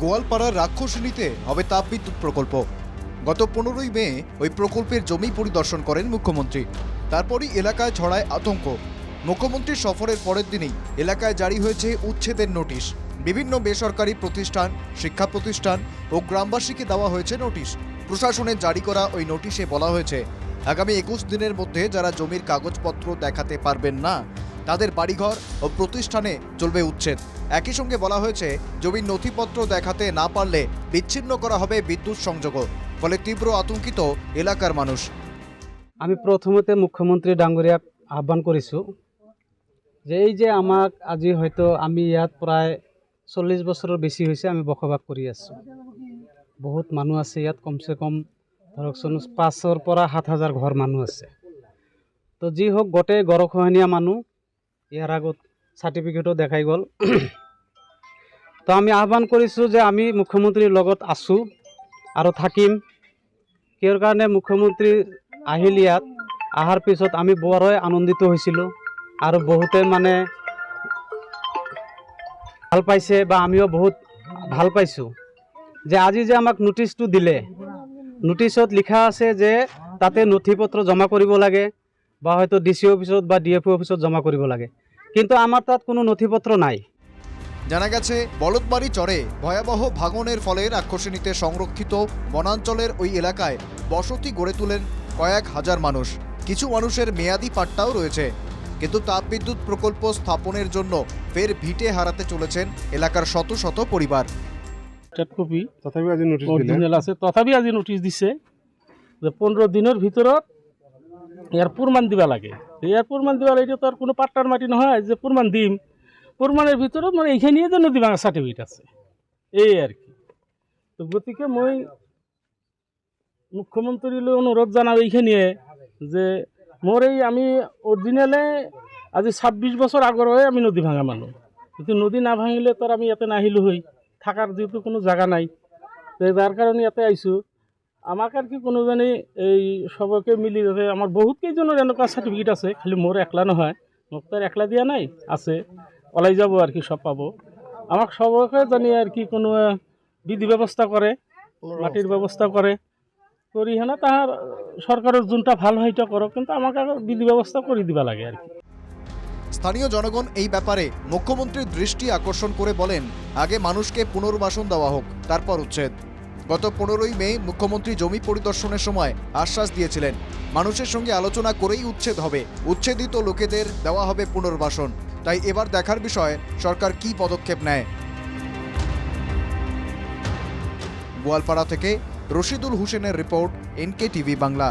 গোয়ালপাড়ার রাক্ষসিনীতে হবে তাপবিদ্যুৎ প্রকল্প। গত পনেরোই মে ওই প্রকল্পের জমি পরিদর্শন করেন মুখ্যমন্ত্রী। তারপরই এলাকায় ছড়ায় আতঙ্ক। মুখ্যমন্ত্রীর সফরের পরের দিনেই এলাকায় জারি হয়েছে উচ্ছেদের নোটিশ। বিভিন্ন বেসরকারি প্রতিষ্ঠান, শিক্ষা প্রতিষ্ঠান ও গ্রামবাসীকে দেওয়া হয়েছে নোটিশ। প্রশাসনের জারি করা ওই নোটিশে বলা হয়েছে, আগামী একুশ দিনের মধ্যে যারা জমির কাগজপত্র দেখাতে পারবেন না, তাদের বাড়িঘর ও প্রতিষ্ঠানে চলবে উচ্ছেদ। একই সঙ্গে বলা হয়েছে, জমির নথিপত্র দেখাতে না পারলে বিচ্ছিন্ন করা হবে বিদ্যুৎ সংযোগও, ফলে তীব্র আতঙ্কিত এলাকার মানুষ। আমি প্রথমতে মুখ্যমন্ত্রী ডাঙৰীয়া আহ্বান কৰিছোঁ যে এই যে আমাক আজি হয়তো আমি ইয়াত প্ৰায় চল্লিছ বছৰৰ বেছি হৈছে আমি বসবাস কৰি আছোঁ। বহুত মানুহ আছে ইয়াত কমচে কম ধৰকচোন পাঁচৰ পৰা সাত হাজাৰ ঘৰ মানুহ আছে। তো যি হওক, গোটেই গৰখহনীয়া মানুহ ইয়াৰ আগত চাৰ্টিফিকেটো দেখাই গ'ল। তো আমি আহ্বান কৰিছোঁ যে আমি মুখ্যমন্ত্ৰীৰ লগত আছোঁ আৰু থাকিম। কিহৰ কাৰণে মুখ্যমন্ত্ৰী আহিল ইয়াত অহাৰ পিছত আমি বৰই আনন্দিত হৈছিলোঁ আৰু বহুতে মানে ভালো পাইছে বা আমিও বহুত ভালো পাইছোঁ। যে আজি যে আমাক নটিচটো দিলে নটিচত লিখা আছে যে তাতে নথি পত্ৰ জমা কৰিব লাগে বা হয়তো ডি চি অফিচত বা ডি এফ অফিচত জমা কৰিব লাগে। কিন্তু আমাৰ তাত কোনো নথি পত্ৰ নাই। জানা গেছে বলদবাড়ি চরে ভয়াবহ ভাঙনের ফলে রাক্ষসিনীতে সংরক্ষিত বনাঞ্চলের ওই এলাকায় বসতি গড়ে তোলেন কয়েক হাজার মানুষ। কিছু মানুষের মেয়াদি পাট্টাও রয়েছে। কিন্তু তাপবিদ্যুৎ প্রকল্প স্থাপনের জন্য ফের ভিটে হারাতে চলেছেন এলাকার শত শত পরিবার। কপি তথাপি আজি দিলে। আছে তথাপি আজি দিছে যে পোন্ধৰ দিনৰ ভিতৰত ইয়াৰ প্ৰমাণ দিব লাগে। ইয়াৰ প্ৰমাণ দিব লাগে তাৰ কোনো পাট্টার মাটি নহয় যে প্ৰমাণ দিম। প্ৰমাণৰ ভিতৰত মানে এইখিনিয়ে যে নদী ভাঙা চাৰ্টিফিকেট আছে। এই আৰু কি। তো গতিকে মই মুখ্যমন্ত্ৰীলৈ অনুৰোধ জনাওঁ এইখিনিয়ে যে মোৰ এই আমি অৰিজিনেলে আজি ছাব্বিছ বছৰ আগৰহে আমি নদী ভাঙা মানুহ। কিন্তু নদী নাভাঙিলে তাৰ আমি ইয়াতে নাহিলোঁ হৈ থাকাৰ যিহেতু কোনো জাগা নাই। যাৰ কাৰণে ইয়াতে আহিছোঁ। আমাক আৰু কি কোনোজনে এই চবকে মিলি যাতে আমাৰ বহুত কেইজনৰ এনেকুৱা চাৰ্টিফিকেট আছে, খালি মোৰ একলা নহয়। মোক তাৰ একলা দিয়া নাই, আছে। ওলাই যাব আর কি সব পাব। আমাক চবকে জানি আর কি কোনো বিধি ব্যৱস্থা কৰে মাটির ব্যবস্থা করে। করি হেনে তাহার সরকারের যোনটা ভালো হয়তো কৰক কিন্তু আমাকে বিধি ব্যবস্থা কৰি দিব লাগে আর কি। স্থানীয় জনগণ এই ব্যাপারে মুখ্যমন্ত্রীর দৃষ্টি আকর্ষণ করে বলেন আগে মানুষকে পুনর্বাসন দেওয়া হোক তারপর উচ্ছেদ। গত পনেরোই মে মুখ্যমন্ত্রী জমি পরিদর্শনের সময় আশ্বাস দিয়েছিলেন মানুষের সঙ্গে আলোচনা করেই উচ্ছেদ হবে। উচ্ছেদিত লোকেদের দেওয়া হবে পুনর্বাসন। তাই এবার দেখার বিষয়, সরকার কি পদক্ষেপ নেয়? গোয়ালপাড়া থেকে রশিদুল হোসেনের রিপোর্ট এনকে টিভি বাংলা।